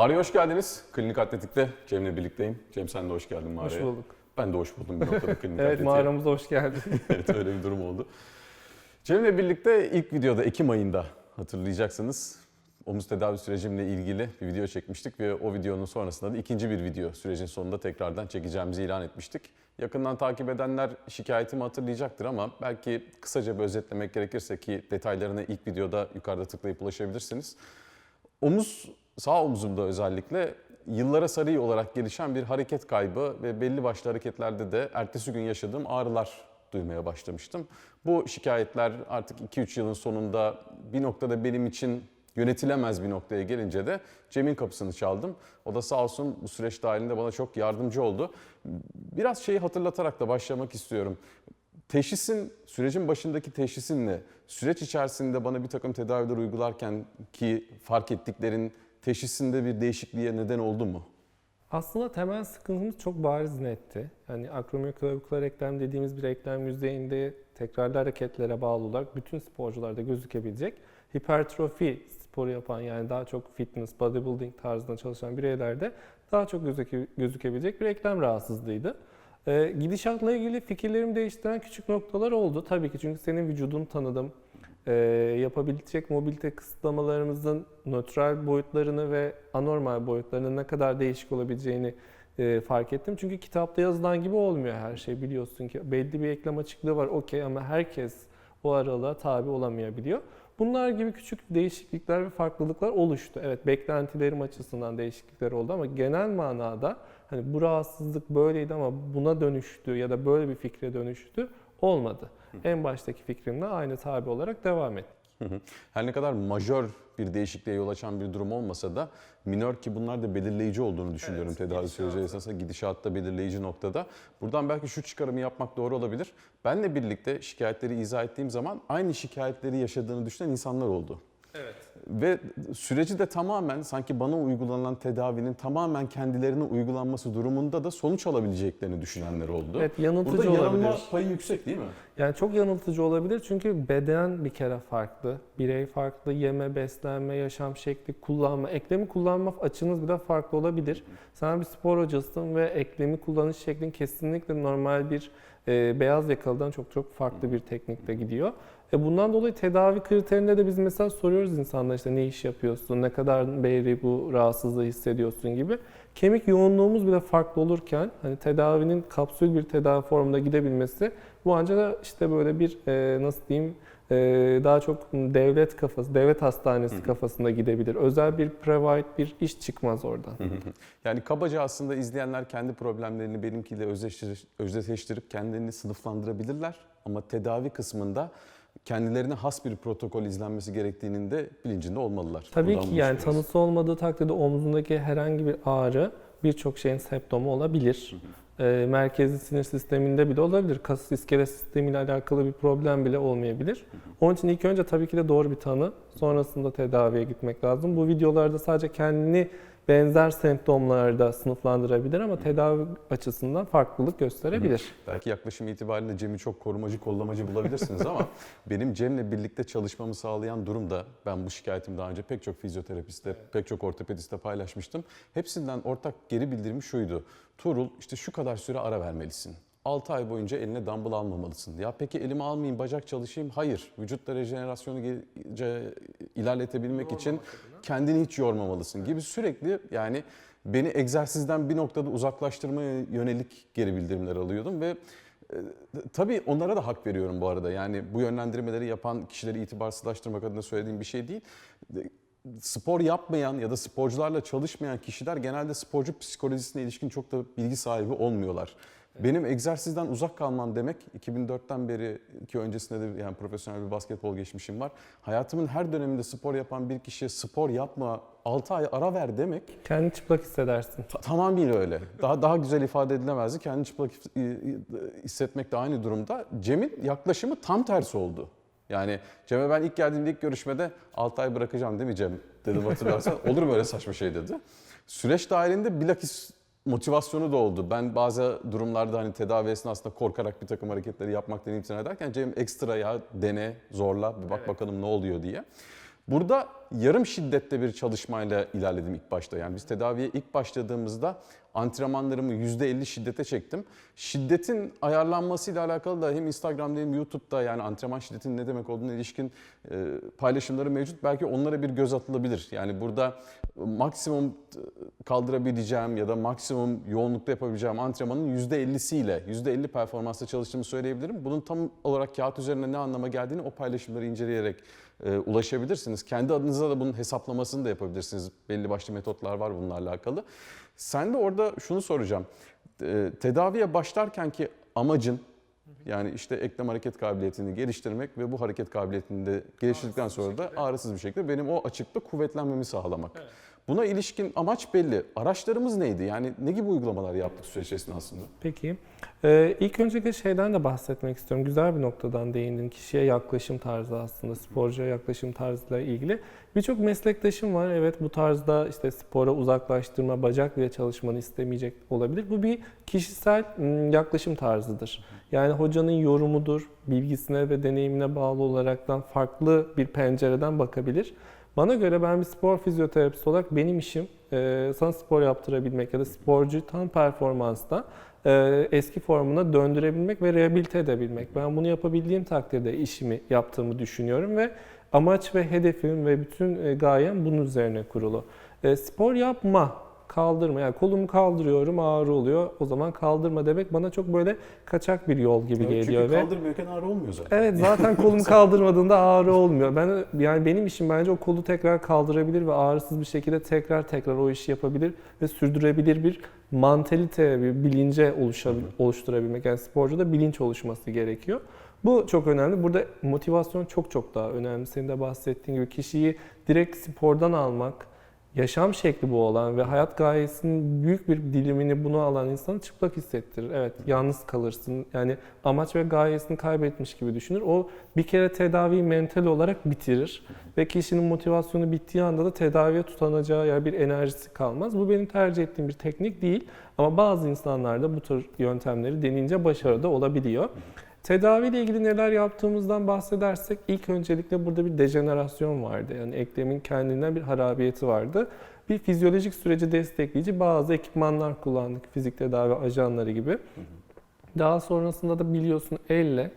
Mağara'ya hoş geldiniz. Klinik Atletik'te Cem'le birlikteyim. Cem sen de hoş geldin mağaraya. Hoş bulduk. Ben de hoş buldum bir noktada Klinik Evet Atletik'e. mağaramıza hoş geldin. evet öyle bir durum oldu. Cem'le birlikte ilk videoda Ekim ayında hatırlayacaksınız. Omuz tedavi sürecimle ilgili bir video çekmiştik ve o videonun sonrasında da ikinci bir video sürecin sonunda tekrardan çekeceğimizi ilan etmiştik. Yakından takip edenler şikayetimi hatırlayacaktır ama belki kısaca bir özetlemek gerekirse ki detaylarına ilk videoda yukarıda tıklayıp ulaşabilirsiniz. Omuz, sağ omzumda özellikle yıllara sarı olarak gelişen bir hareket kaybı ve belli başlı hareketlerde de ertesi gün yaşadığım ağrılar duymaya başlamıştım. Bu şikayetler artık 2-3 yılın sonunda bir noktada benim için yönetilemez bir noktaya gelince de Cem'in kapısını çaldım. O da sağ olsun bu süreç dahilinde bana çok yardımcı oldu. Biraz şeyi hatırlatarak da başlamak istiyorum. Teşhisin, sürecin başındaki teşhisinle süreç içerisinde bana bir takım tedaviler uygularken ki fark ettiklerin teşhisinde bir değişikliğe neden oldu mu? Aslında temel sıkıntımız çok bariz netti. Yani akromiyoklavikular eklem dediğimiz bir eklem yüzeyinde tekrarlı hareketlere bağlı olarak bütün sporcularda gözükebilecek hipertrofi sporu yapan yani daha çok fitness, bodybuilding tarzında çalışan bireylerde daha çok gözüke, gözükebilecek bir eklem rahatsızlığıydı. Ee, gidişatla ilgili fikirlerimi değiştiren küçük noktalar oldu. Tabii ki çünkü senin vücudunu tanıdım. Ee, yapabilecek mobilite kısıtlamalarımızın nötral boyutlarını ve anormal boyutlarının ne kadar değişik olabileceğini e, fark ettim. Çünkü kitapta yazılan gibi olmuyor her şey biliyorsun ki. Belli bir eklem açıklığı var okey ama herkes o aralığa tabi olamayabiliyor. Bunlar gibi küçük değişiklikler ve farklılıklar oluştu. Evet beklentilerim açısından değişiklikler oldu ama genel manada hani bu rahatsızlık böyleydi ama buna dönüştü ya da böyle bir fikre dönüştü olmadı. En baştaki fikrimle aynı tabi olarak devam ettim. Her ne kadar majör bir değişikliğe yol açan bir durum olmasa da minör ki bunlar da belirleyici olduğunu düşünüyorum Evet, tedavi süreci esasında gidişatta belirleyici noktada. Buradan belki şu çıkarımı yapmak doğru olabilir. Benle birlikte şikayetleri izah ettiğim zaman aynı şikayetleri yaşadığını düşünen insanlar oldu. Evet. Ve süreci de tamamen sanki bana uygulanan tedavinin tamamen kendilerine uygulanması durumunda da sonuç alabileceklerini düşünenler oldu. Evet yanıltıcı Burada yanılma olabilir. payı yüksek değil mi? Yani çok yanıltıcı olabilir çünkü beden bir kere farklı, birey farklı, yeme, beslenme, yaşam şekli, kullanma, eklemi kullanma açınız bile farklı olabilir. Sen bir spor hocasısın ve eklemi kullanış şeklin kesinlikle normal bir e, beyaz yakalıdan çok çok farklı bir teknikte gidiyor. E bundan dolayı tedavi kriterinde de biz mesela soruyoruz insanlara işte ne iş yapıyorsun, ne kadar beri bu rahatsızlığı hissediyorsun gibi. Kemik yoğunluğumuz bile farklı olurken hani tedavinin kapsül bir tedavi formunda gidebilmesi bu ancak işte böyle bir e, nasıl diyeyim daha çok devlet kafası, devlet hastanesi kafasında gidebilir. Özel bir private bir iş çıkmaz oradan. Yani kabaca aslında izleyenler kendi problemlerini benimkiyle özdeştir- özdeşleştirip kendilerini sınıflandırabilirler. Ama tedavi kısmında kendilerine has bir protokol izlenmesi gerektiğinin de bilincinde olmalılar. Tabii Buradan ki yani tanısı olmadığı takdirde omzundaki herhangi bir ağrı birçok şeyin septomu olabilir. E, merkezi sinir sisteminde bile olabilir. Kas iskelet sistemiyle alakalı bir problem bile olmayabilir. Onun için ilk önce tabii ki de doğru bir tanı, sonrasında tedaviye gitmek lazım. Bu videolarda sadece kendini benzer semptomlarda sınıflandırabilir ama tedavi açısından farklılık gösterebilir. Belki yaklaşım itibariyle Cem'i çok korumacı, kollamacı bulabilirsiniz ama benim Cem'le birlikte çalışmamı sağlayan durum da ben bu şikayetimi daha önce pek çok fizyoterapiste, pek çok ortopediste paylaşmıştım. Hepsinden ortak geri bildirimi şuydu. Tuğrul işte şu kadar süre ara vermelisin. 6 ay boyunca eline dumbbell almamalısın. Ya peki elimi almayayım, bacak çalışayım? Hayır. Vücutta rejenerasyonu ilerletebilmek için kendini hiç yormamalısın gibi sürekli yani beni egzersizden bir noktada uzaklaştırmaya yönelik geri bildirimler alıyordum ve e, tabii onlara da hak veriyorum bu arada. Yani bu yönlendirmeleri yapan kişileri itibarsızlaştırmak adına söylediğim bir şey değil. E, Spor yapmayan ya da sporcularla çalışmayan kişiler genelde sporcu psikolojisine ilişkin çok da bilgi sahibi olmuyorlar. Benim egzersizden uzak kalmam demek 2004'ten beri ki öncesinde de yani profesyonel bir basketbol geçmişim var. Hayatımın her döneminde spor yapan bir kişiye spor yapma 6 ay ara ver demek Kendini çıplak hissedersin. Ta- tamamıyla öyle. Daha daha güzel ifade edilemezdi. Kendini çıplak his- hissetmek de aynı durumda. Cem'in yaklaşımı tam tersi oldu. Yani Cem'e ben ilk geldiğimde ilk görüşmede 6 ay bırakacağım değil mi Cem dedim hatırlarsan. Olur mu öyle saçma şey dedi. Süreç dahilinde bilakis motivasyonu da oldu. Ben bazı durumlarda hani tedavi esnasında korkarak bir takım hareketleri yapmaktan imtina ederken Cem ekstra ya dene, zorla, bir bak bakalım ne oluyor diye. Burada yarım şiddette bir çalışmayla ilerledim ilk başta. Yani biz tedaviye ilk başladığımızda antrenmanlarımı %50 şiddete çektim. Şiddetin ayarlanmasıyla alakalı da hem Instagram'da hem YouTube'da yani antrenman şiddetinin ne demek olduğuna ilişkin e, paylaşımları mevcut. Belki onlara bir göz atılabilir. Yani burada maksimum kaldırabileceğim ya da maksimum yoğunlukta yapabileceğim antrenmanın %50'siyle, %50 performansla çalıştığımı söyleyebilirim. Bunun tam olarak kağıt üzerinde ne anlama geldiğini o paylaşımları inceleyerek e, ulaşabilirsiniz. Kendi adınıza da bunun hesaplamasını da yapabilirsiniz. Belli başlı metotlar var bununla alakalı. Sen de orada şunu soracağım. E, tedaviye başlarken ki amacın yani işte eklem hareket kabiliyetini geliştirmek ve bu hareket kabiliyetini de geliştirdikten sonra da ağrısız bir şekilde benim o açıkta kuvvetlenmemi sağlamak. Evet. Buna ilişkin amaç belli. Araçlarımız neydi? Yani ne gibi uygulamalar yaptık süreç esnasında? Peki. Ee, ilk öncelikle şeyden de bahsetmek istiyorum. Güzel bir noktadan değindin. Kişiye yaklaşım tarzı aslında. Sporcuya yaklaşım tarzıyla ilgili. Birçok meslektaşım var. Evet bu tarzda işte spora uzaklaştırma, bacak bile çalışmanı istemeyecek olabilir. Bu bir kişisel ım, yaklaşım tarzıdır. Yani hocanın yorumudur, bilgisine ve deneyimine bağlı olaraktan farklı bir pencereden bakabilir. Bana göre ben bir spor fizyoterapisti olarak benim işim e, sana spor yaptırabilmek ya da sporcu tam performansta e, eski formuna döndürebilmek ve rehabilite edebilmek. Ben bunu yapabildiğim takdirde işimi yaptığımı düşünüyorum ve amaç ve hedefim ve bütün e, gayem bunun üzerine kurulu. E, spor yapma, kaldırma. Yani kolumu kaldırıyorum ağrı oluyor. O zaman kaldırma demek bana çok böyle kaçak bir yol gibi geliyor. Çünkü ve kaldırmıyorken ağrı olmuyor zaten. Evet zaten kolum kaldırmadığında ağrı olmuyor. Ben yani benim işim bence o kolu tekrar kaldırabilir ve ağrısız bir şekilde tekrar tekrar o işi yapabilir ve sürdürebilir bir mantalite, bir bilince oluşturabilmek. Yani sporcuda bilinç oluşması gerekiyor. Bu çok önemli. Burada motivasyon çok çok daha önemli. Senin de bahsettiğin gibi kişiyi direkt spordan almak, yaşam şekli bu olan ve hayat gayesinin büyük bir dilimini bunu alan insanı çıplak hissettirir. Evet, yalnız kalırsın. Yani amaç ve gayesini kaybetmiş gibi düşünür. O bir kere tedaviyi mental olarak bitirir ve kişinin motivasyonu bittiği anda da tedaviye tutanacağı ya bir enerjisi kalmaz. Bu benim tercih ettiğim bir teknik değil ama bazı insanlarda bu tür yöntemleri deneyince başarılı da olabiliyor. Tedaviyle ilgili neler yaptığımızdan bahsedersek ilk öncelikle burada bir dejenerasyon vardı. Yani eklemin kendinden bir harabiyeti vardı. Bir fizyolojik süreci destekleyici bazı ekipmanlar kullandık. Fizik tedavi ajanları gibi. Daha sonrasında da biliyorsun elle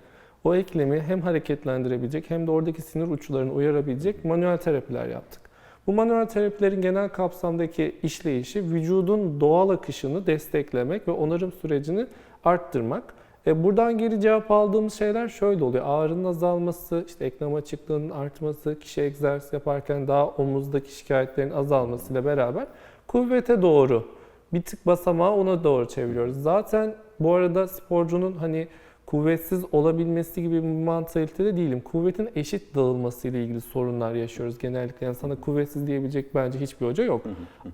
o eklemi hem hareketlendirebilecek hem de oradaki sinir uçlarını uyarabilecek manuel terapiler yaptık. Bu manuel terapilerin genel kapsamdaki işleyişi vücudun doğal akışını desteklemek ve onarım sürecini arttırmak. E buradan geri cevap aldığımız şeyler şöyle oluyor. Ağrının azalması, işte eklem açıklığının artması, kişi egzersiz yaparken daha omuzdaki şikayetlerin azalmasıyla beraber kuvvete doğru bir tık basamağı ona doğru çeviriyoruz. Zaten bu arada sporcunun hani kuvvetsiz olabilmesi gibi bir mantalitede değilim. Kuvvetin eşit dağılması ile ilgili sorunlar yaşıyoruz genellikle. Yani sana kuvvetsiz diyebilecek bence hiçbir hoca yok.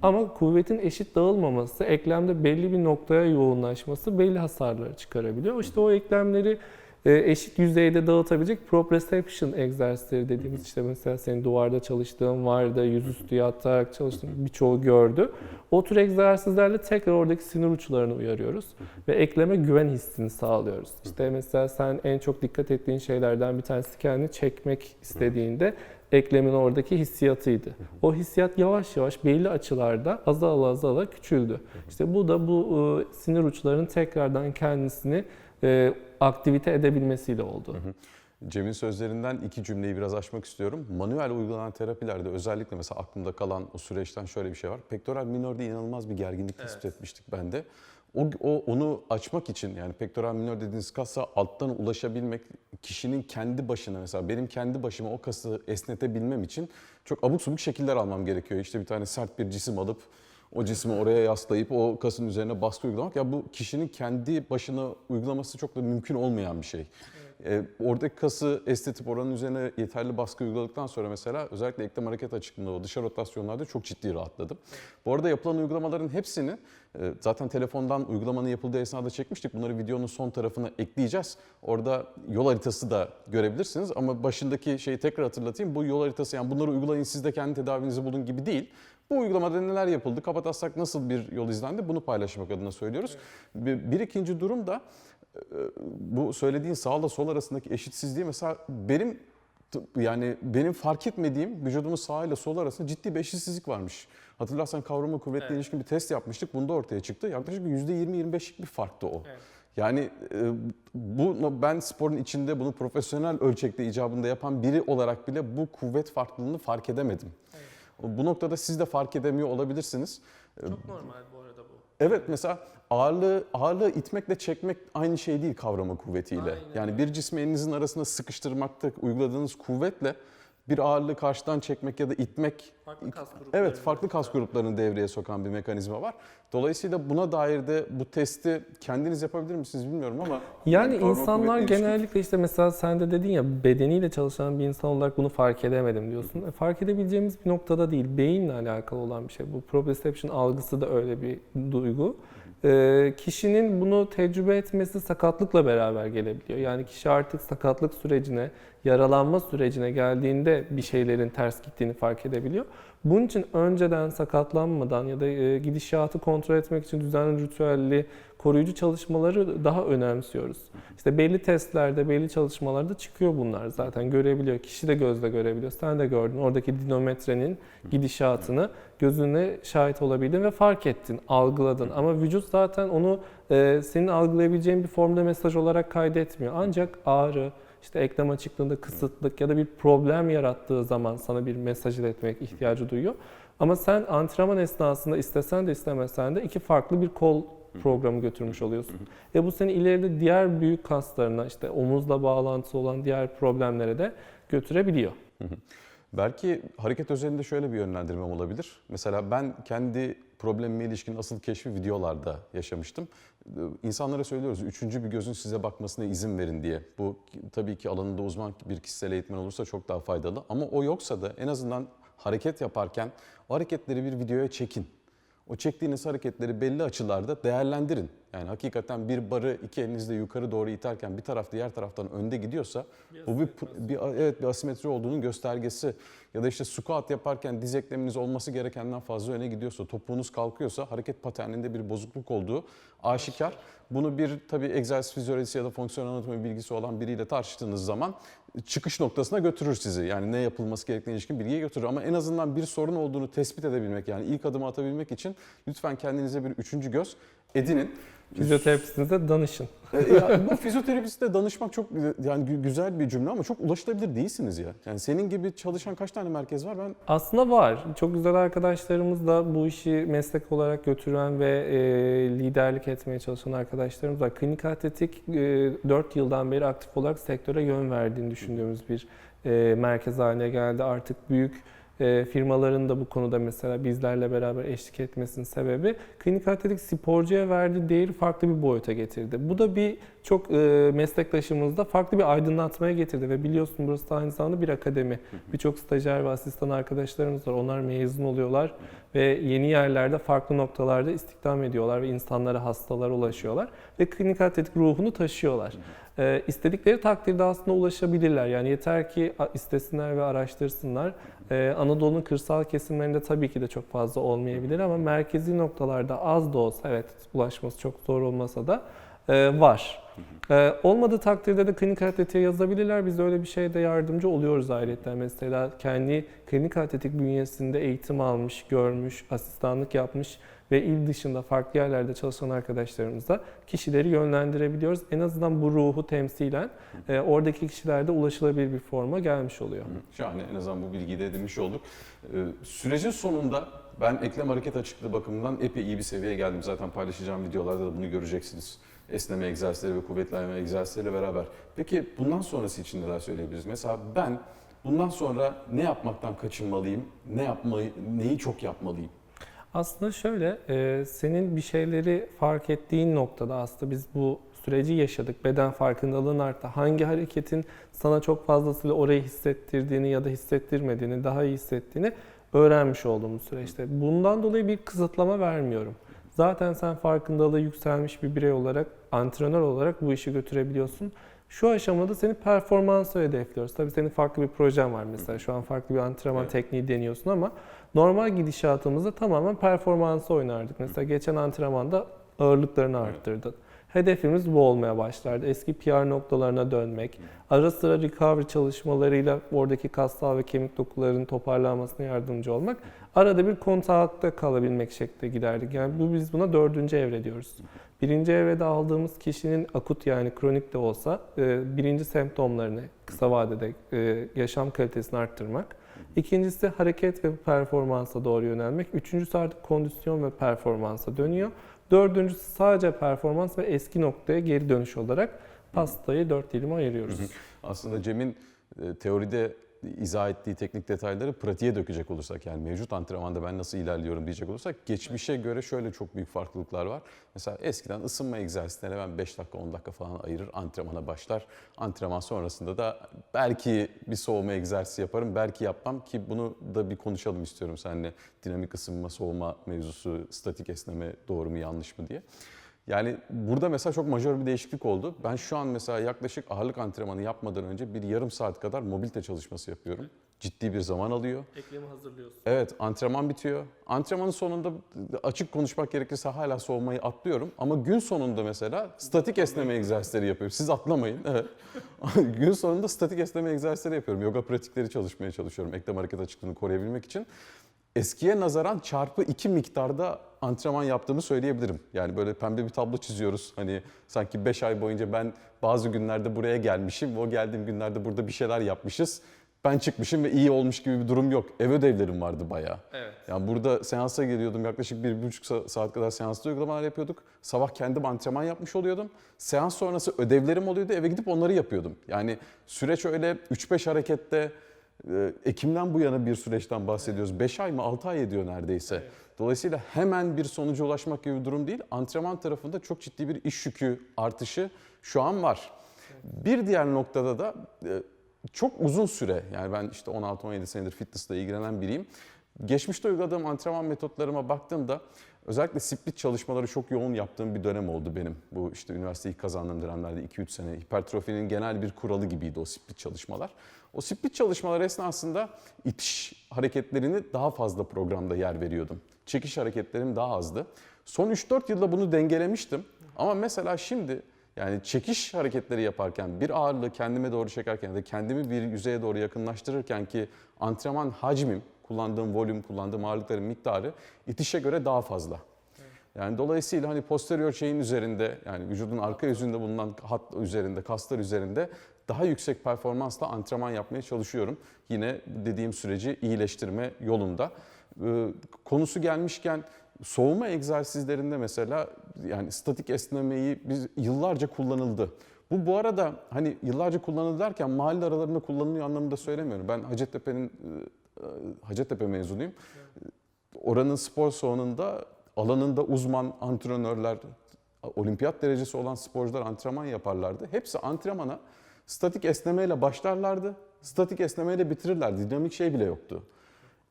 Ama kuvvetin eşit dağılmaması, eklemde belli bir noktaya yoğunlaşması belli hasarları çıkarabiliyor. İşte o eklemleri eşit yüzeyde dağıtabilecek proprioception egzersizleri dediğimiz işte mesela senin duvarda çalıştığın vardı, yüzüstü yatarak çalıştığın birçoğu gördü. O tür egzersizlerle tekrar oradaki sinir uçlarını uyarıyoruz ve ekleme güven hissini sağlıyoruz. İşte mesela sen en çok dikkat ettiğin şeylerden bir tanesi kendini çekmek istediğinde eklemin oradaki hissiyatıydı. O hissiyat yavaş yavaş belli açılarda azala azala küçüldü. İşte bu da bu e, sinir uçlarının tekrardan kendisini e, aktivite edebilmesiyle oldu. Cem'in sözlerinden iki cümleyi biraz açmak istiyorum. Manuel uygulanan terapilerde özellikle mesela aklımda kalan o süreçten şöyle bir şey var. Pektoral minörde inanılmaz bir gerginlik tespit etmiştik ben de. O, o onu açmak için yani pektoral minör dediğiniz kasa alttan ulaşabilmek kişinin kendi başına mesela benim kendi başıma o kası esnetebilmem için çok abuk subuk şekiller almam gerekiyor. İşte bir tane sert bir cisim alıp o cismi oraya yaslayıp o kasın üzerine baskı uygulamak ya bu kişinin kendi başına uygulaması çok da mümkün olmayan bir şey. Ee, oradaki kası esnetip oranın üzerine yeterli baskı uyguladıktan sonra mesela özellikle eklem hareket açıklığında o dışa rotasyonlarda çok ciddi rahatladım. Bu arada yapılan uygulamaların hepsini e, zaten telefondan uygulamanın yapıldığı esnada çekmiştik. Bunları videonun son tarafına ekleyeceğiz. Orada yol haritası da görebilirsiniz ama başındaki şeyi tekrar hatırlatayım. Bu yol haritası yani bunları uygulayın siz de kendi tedavinizi bulun gibi değil. Bu uygulamada neler yapıldı, kapatasak nasıl bir yol izlendi bunu paylaşmak adına söylüyoruz. Bir, bir ikinci durum da e, bu söylediğin sağla sol arasındaki eşitsizliği mesela benim Yani benim fark etmediğim vücudumun sağ ile sol arasında ciddi bir eşitsizlik varmış. Hatırlarsan kavrama kuvvetle Evet. ilişkin bir test yapmıştık. Bunda ortaya çıktı. Yaklaşık %20-25'lik bir farktı o. Evet. Yani e, bu ben sporun içinde bunu profesyonel ölçekte icabında yapan biri olarak bile bu kuvvet farklılığını fark edemedim. Bu noktada siz de fark edemiyor olabilirsiniz. Çok normal bu arada bu. Evet mesela ağırlığı ağırlığı itmekle çekmek aynı şey değil kavrama kuvvetiyle. Aynen yani bir cismi elinizin arasına sıkıştırmakta uyguladığınız kuvvetle bir ağırlığı karşıdan çekmek ya da itmek Farklı kas grupları. Evet, farklı kas gruplarını devreye sokan bir mekanizma var. Dolayısıyla buna dair de bu testi kendiniz yapabilir misiniz bilmiyorum ama Yani insanlar ilişkin. genellikle işte mesela sen de dedin ya bedeniyle çalışan bir insan olarak bunu fark edemedim diyorsun. E, fark edebileceğimiz bir noktada değil. Beyinle alakalı olan bir şey. Bu proprioception algısı da öyle bir duygu. E, kişinin bunu tecrübe etmesi sakatlıkla beraber gelebiliyor. Yani kişi artık sakatlık sürecine, yaralanma sürecine geldiğinde bir şeylerin ters gittiğini fark edebiliyor. Bunun için önceden sakatlanmadan ya da e, gidişatı kontrol etmek için düzenli ritüelli koruyucu çalışmaları daha önemsiyoruz. İşte belli testlerde, belli çalışmalarda çıkıyor bunlar zaten görebiliyor. Kişi de gözle görebiliyor. Sen de gördün oradaki dinometrenin gidişatını gözüne şahit olabildin ve fark ettin, algıladın. Ama vücut zaten onu e, senin algılayabileceğin bir formda mesaj olarak kaydetmiyor. Ancak ağrı, işte eklem açıklığında kısıtlık ya da bir problem yarattığı zaman sana bir mesaj iletmek ihtiyacı duyuyor. Ama sen antrenman esnasında istesen de istemesen de iki farklı bir kol programı götürmüş oluyorsun. Ve bu seni ileride diğer büyük kaslarına işte omuzla bağlantısı olan diğer problemlere de götürebiliyor. belki hareket özelinde şöyle bir yönlendirmem olabilir. Mesela ben kendi problemime ilişkin asıl keşfi videolarda yaşamıştım. İnsanlara söylüyoruz üçüncü bir gözün size bakmasına izin verin diye. Bu tabii ki alanında uzman bir kişisel eğitmen olursa çok daha faydalı. Ama o yoksa da en azından hareket yaparken o hareketleri bir videoya çekin. O çektiğiniz hareketleri belli açılarda değerlendirin. Yani hakikaten bir barı iki elinizle yukarı doğru iterken bir taraf diğer taraftan önde gidiyorsa bu bir, bir evet bir asimetri olduğunun göstergesi. Ya da işte squat yaparken diz ekleminiz olması gerekenden fazla öne gidiyorsa, topuğunuz kalkıyorsa hareket paterninde bir bozukluk olduğu aşikar. Bunu bir tabii egzersiz fizyolojisi ya da fonksiyonel anatomi bilgisi olan biriyle tartıştığınız zaman çıkış noktasına götürür sizi. Yani ne yapılması gerektiğine ilişkin bilgiye götürür. Ama en azından bir sorun olduğunu tespit edebilmek yani ilk adımı atabilmek için lütfen kendinize bir üçüncü göz edinin. Fizyoterapistinize danışın. E, ya bu fizyoterapiste danışmak çok yani gü- güzel bir cümle ama çok ulaşılabilir değilsiniz ya. Yani senin gibi çalışan kaç tane merkez var? Ben Aslında var. Çok güzel arkadaşlarımız da bu işi meslek olarak götüren ve e, liderlik etmeye çalışan arkadaşlarımız var. Klinik atletik e, 4 yıldan beri aktif olarak sektöre yön verdiğini düşündüğümüz bir e, merkez haline geldi. Artık büyük e, firmaların da bu konuda mesela bizlerle beraber eşlik etmesinin sebebi klinik atletik sporcuya verdiği değeri farklı bir boyuta getirdi. Bu da bir çok e, meslektaşımızda farklı bir aydınlatmaya getirdi ve biliyorsun burası da aynı zamanda bir akademi. Birçok stajyer ve asistan arkadaşlarımız var. Onlar mezun oluyorlar ve yeni yerlerde farklı noktalarda istihdam ediyorlar ve insanlara, hastalara ulaşıyorlar ve klinik atletik ruhunu taşıyorlar. Ee, istedikleri takdirde aslında ulaşabilirler. Yani yeter ki istesinler ve araştırsınlar. Ee, Anadolu'nun kırsal kesimlerinde tabii ki de çok fazla olmayabilir ama merkezi noktalarda az da olsa evet ulaşması çok zor olmasa da e, var. Ee, olmadığı takdirde de klinik atletiğe yazabilirler. Biz de öyle bir şeyde yardımcı oluyoruz ayrıca. Mesela kendi klinik atletik bünyesinde eğitim almış, görmüş, asistanlık yapmış ve il dışında farklı yerlerde çalışan arkadaşlarımızla kişileri yönlendirebiliyoruz. En azından bu ruhu temsilen e, oradaki kişilerde ulaşılabilir bir forma gelmiş oluyor. Şahane. En azından bu bilgiyi de edinmiş olduk. Ee, sürecin sonunda ben eklem hareket açıklığı bakımından epey iyi bir seviyeye geldim. Zaten paylaşacağım videolarda da bunu göreceksiniz. Esneme egzersizleri ve kuvvetlenme egzersizleriyle beraber. Peki bundan sonrası için neler söyleyebiliriz? Mesela ben bundan sonra ne yapmaktan kaçınmalıyım? Ne yapmayı, neyi çok yapmalıyım? Aslında şöyle, e, senin bir şeyleri fark ettiğin noktada aslında biz bu süreci yaşadık. Beden farkındalığın arttı. Hangi hareketin sana çok fazlasıyla orayı hissettirdiğini ya da hissettirmediğini, daha iyi hissettiğini öğrenmiş olduğumuz süreçte. Bundan dolayı bir kısıtlama vermiyorum. Zaten sen farkındalığı yükselmiş bir birey olarak, antrenör olarak bu işi götürebiliyorsun. Şu aşamada seni performansa hedefliyoruz. Tabii senin farklı bir projen var mesela. Şu an farklı bir antrenman Evet. tekniği deniyorsun ama normal gidişatımızda tamamen performansa oynardık. Mesela geçen antrenmanda ağırlıklarını arttırdın. Hedefimiz bu olmaya başlardı. Eski PR noktalarına dönmek, ara sıra recovery çalışmalarıyla oradaki kassal ve kemik dokuların toparlanmasına yardımcı olmak, arada bir kontakta kalabilmek şeklinde giderdik. Yani bu biz buna dördüncü evre diyoruz. Birinci evrede aldığımız kişinin akut yani kronik de olsa e, birinci semptomlarını kısa vadede e, yaşam kalitesini arttırmak. İkincisi hareket ve performansa doğru yönelmek. Üçüncüsü artık kondisyon ve performansa dönüyor. Dördüncüsü sadece performans ve eski noktaya geri dönüş olarak pastayı dört dilime ayırıyoruz. Aslında Cem'in e, teoride izah ettiği teknik detayları pratiğe dökecek olursak yani mevcut antrenmanda ben nasıl ilerliyorum diyecek olursak geçmişe göre şöyle çok büyük farklılıklar var. Mesela eskiden ısınma egzersizlerine ben 5 dakika 10 dakika falan ayırır antrenmana başlar. Antrenman sonrasında da belki bir soğuma egzersizi yaparım belki yapmam ki bunu da bir konuşalım istiyorum seninle. Dinamik ısınma soğuma mevzusu statik esneme doğru mu yanlış mı diye. Yani burada mesela çok majör bir değişiklik oldu. Ben şu an mesela yaklaşık ağırlık antrenmanı yapmadan önce bir yarım saat kadar mobilite çalışması yapıyorum. Ciddi bir zaman alıyor. Eklemi hazırlıyorsun. Evet antrenman bitiyor. Antrenmanın sonunda açık konuşmak gerekirse hala soğumayı atlıyorum. Ama gün sonunda mesela statik esneme egzersizleri yapıyorum. Siz atlamayın. Evet. gün sonunda statik esneme egzersizleri yapıyorum. Yoga pratikleri çalışmaya çalışıyorum. Eklem hareket açıklığını koruyabilmek için. Eskiye nazaran çarpı iki miktarda antrenman yaptığımı söyleyebilirim. Yani böyle pembe bir tablo çiziyoruz. Hani sanki 5 ay boyunca ben bazı günlerde buraya gelmişim. O geldiğim günlerde burada bir şeyler yapmışız. Ben çıkmışım ve iyi olmuş gibi bir durum yok. Ev ödevlerim vardı bayağı. Evet. Yani burada seansa geliyordum. Yaklaşık bir, buçuk sa- saat kadar seansta uygulamalar yapıyorduk. Sabah kendim antrenman yapmış oluyordum. Seans sonrası ödevlerim oluyordu. Eve gidip onları yapıyordum. Yani süreç öyle 3-5 harekette Ekim'den bu yana bir süreçten bahsediyoruz. 5 ay mı 6 ay ediyor neredeyse. Dolayısıyla hemen bir sonuca ulaşmak gibi bir durum değil. Antrenman tarafında çok ciddi bir iş yükü artışı şu an var. Bir diğer noktada da e, çok uzun süre yani ben işte 16-17 senedir fitnessle ilgilenen biriyim. Geçmişte uyguladığım antrenman metotlarıma baktığımda özellikle split çalışmaları çok yoğun yaptığım bir dönem oldu benim. Bu işte üniversiteyi kazandığım dönemlerde 2-3 sene hipertrofinin genel bir kuralı gibiydi o split çalışmalar. O split çalışmalar esnasında itiş hareketlerini daha fazla programda yer veriyordum. Çekiş hareketlerim daha azdı. Son 3-4 yılda bunu dengelemiştim. Ama mesela şimdi yani çekiş hareketleri yaparken bir ağırlığı kendime doğru çekerken ya kendimi bir yüzeye doğru yakınlaştırırken ki antrenman hacmim, kullandığım volüm, kullandığım ağırlıkların miktarı itişe göre daha fazla. Yani dolayısıyla hani posterior şeyin üzerinde yani vücudun arka yüzünde bulunan hat üzerinde, kaslar üzerinde daha yüksek performansla antrenman yapmaya çalışıyorum. Yine dediğim süreci iyileştirme yolunda. Ee, konusu gelmişken soğuma egzersizlerinde mesela yani statik esnemeyi biz yıllarca kullanıldı. Bu bu arada hani yıllarca kullanıldı derken mahalle aralarında kullanılıyor anlamında söylemiyorum. Ben Hacettepe'nin e, Hacettepe mezunuyum. Oranın spor salonunda alanında uzman antrenörler, olimpiyat derecesi olan sporcular antrenman yaparlardı. Hepsi antrenmana statik esnemeyle başlarlardı. Statik esnemeyle bitirirlerdi. Dinamik şey bile yoktu.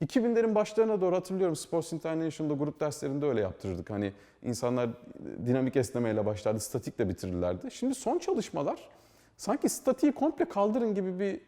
2000'lerin başlarına doğru hatırlıyorum Sports International'da grup derslerinde öyle yaptırırdık. Hani insanlar dinamik esnemeyle başlardı, statikle bitirirlerdi. Şimdi son çalışmalar sanki statiği komple kaldırın gibi bir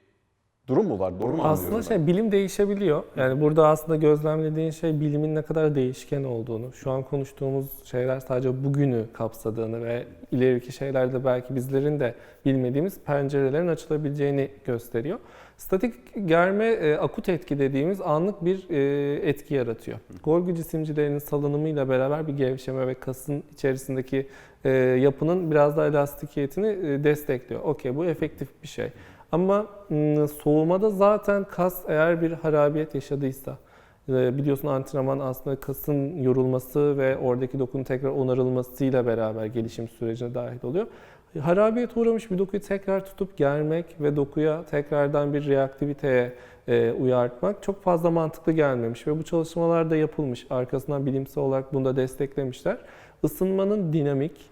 durum mu var? Doğru mu Aslında şey bilim değişebiliyor. Yani burada aslında gözlemlediğin şey bilimin ne kadar değişken olduğunu, şu an konuştuğumuz şeyler sadece bugünü kapsadığını ve ileriki şeylerde belki bizlerin de bilmediğimiz pencerelerin açılabileceğini gösteriyor. Statik germe e, akut etki dediğimiz anlık bir e, etki yaratıyor. Golgi cisimcilerinin salınımıyla beraber bir gevşeme ve kasın içerisindeki e, yapının biraz daha elastikiyetini e, destekliyor. Okey bu efektif bir şey. Ama m, soğumada zaten kas eğer bir harabiyet yaşadıysa, e, biliyorsun antrenman aslında kasın yorulması ve oradaki dokunun tekrar onarılmasıyla beraber gelişim sürecine dahil oluyor. Harabiyet uğramış bir dokuyu tekrar tutup germek ve dokuya tekrardan bir reaktiviteye e, uyartmak çok fazla mantıklı gelmemiş ve bu çalışmalar da yapılmış. Arkasından bilimsel olarak bunu da desteklemişler. Isınmanın dinamik,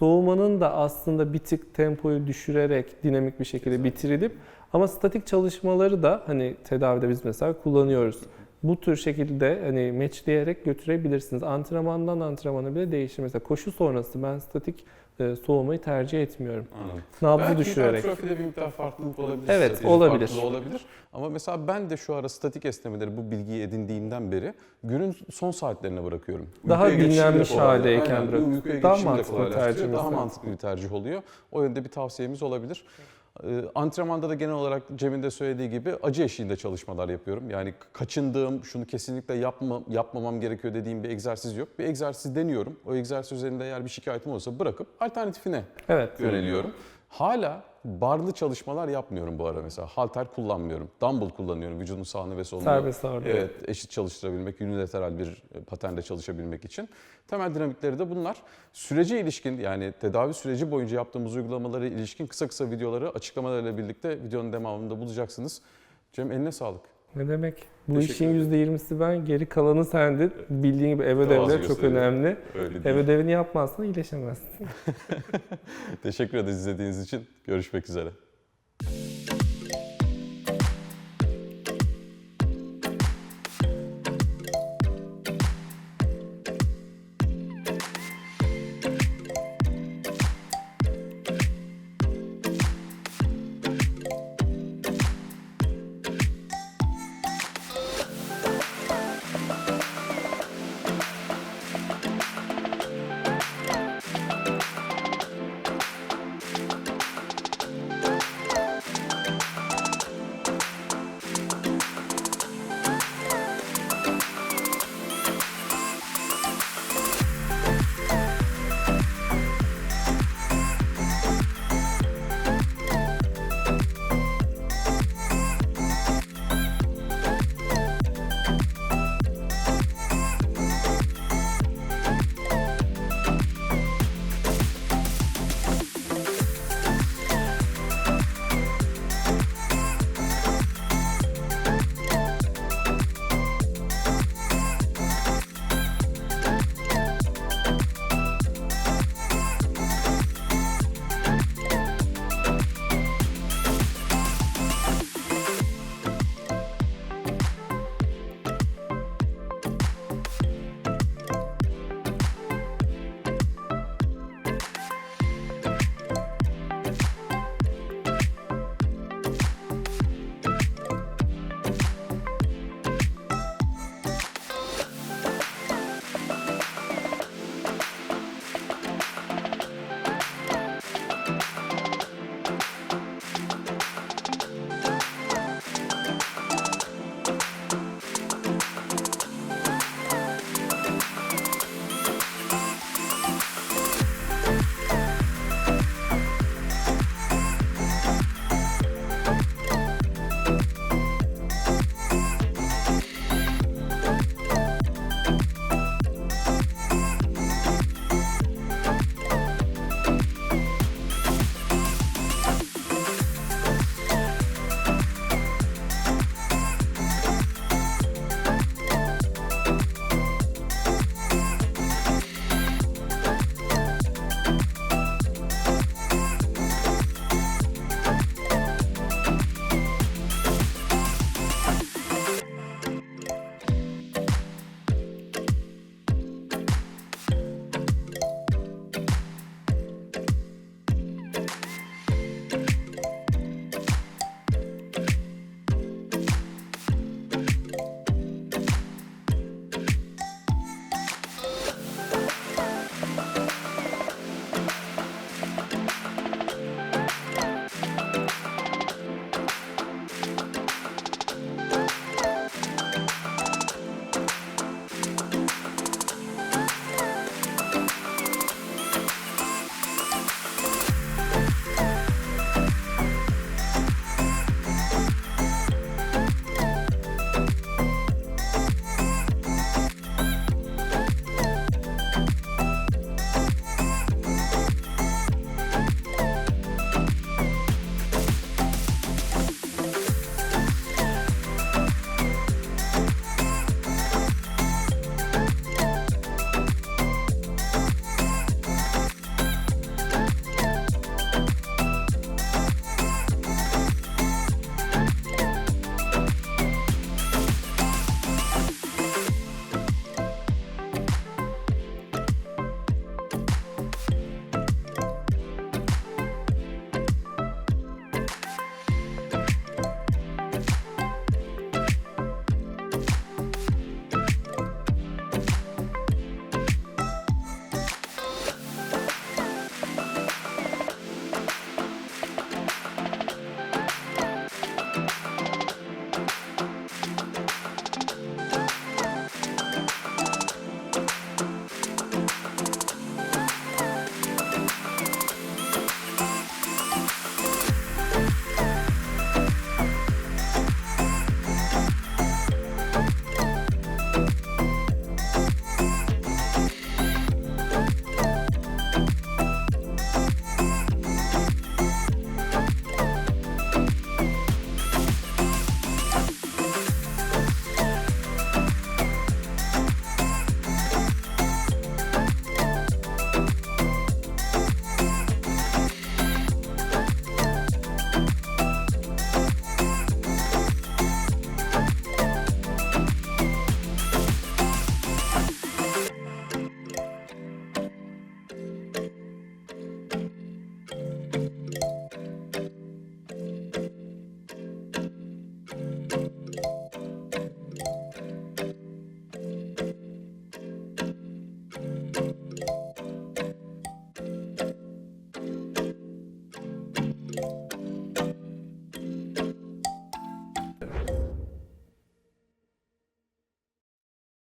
soğumanın da aslında bir tık tempoyu düşürerek dinamik bir şekilde bitirilip ama statik çalışmaları da hani tedavide biz mesela kullanıyoruz. Bu tür şekilde hani matchleyerek götürebilirsiniz. Antrenmandan antrenmana bile değişir. Mesela koşu sonrası ben statik e, soğumayı tercih etmiyorum. Anladım. Nabzı Belki düşürerek. hipertrofide bir miktar farklılık olabilir. Evet, strateji olabilir. olabilir. Ama mesela ben de şu ara statik esnemeleri bu bilgiyi edindiğimden beri günün son saatlerine bırakıyorum. Daha Uykuya dinlenmiş haldeyken uykuya Daha mantıklı kolaylaştırıyor, tercihimiz Daha mantıklı bir tercih oluyor. O yönde bir tavsiyemiz olabilir. Ee, Antrenmanda da genel olarak Cem'in de söylediği gibi acı eşiğinde çalışmalar yapıyorum. Yani kaçındığım, şunu kesinlikle yapma, yapmamam gerekiyor dediğim bir egzersiz yok. Bir egzersiz deniyorum. O egzersiz üzerinde eğer bir şikayetim olursa bırakıp alternatifine Evet. yöneliyorum. Hala barlı çalışmalar yapmıyorum bu ara mesela. Halter kullanmıyorum. Dumbbell kullanıyorum vücudun sağını ve solunu. Serbest ağırlık. Evet, eşit çalıştırabilmek, unilateral bir e, paternde çalışabilmek için. Temel dinamikleri de bunlar. Sürece ilişkin yani tedavi süreci boyunca yaptığımız uygulamalara ilişkin kısa kısa videoları açıklamalarıyla birlikte videonun devamında bulacaksınız. Cem eline sağlık. Ne demek? Bu Teşekkür işin %20'si ben, geri kalanı sende. Bildiğin gibi ev ödevleri çok gösteriyor. önemli. Öyle Ev değil. ödevini yapmazsan iyileşemezsin. Teşekkür ederiz izlediğiniz için. Görüşmek üzere.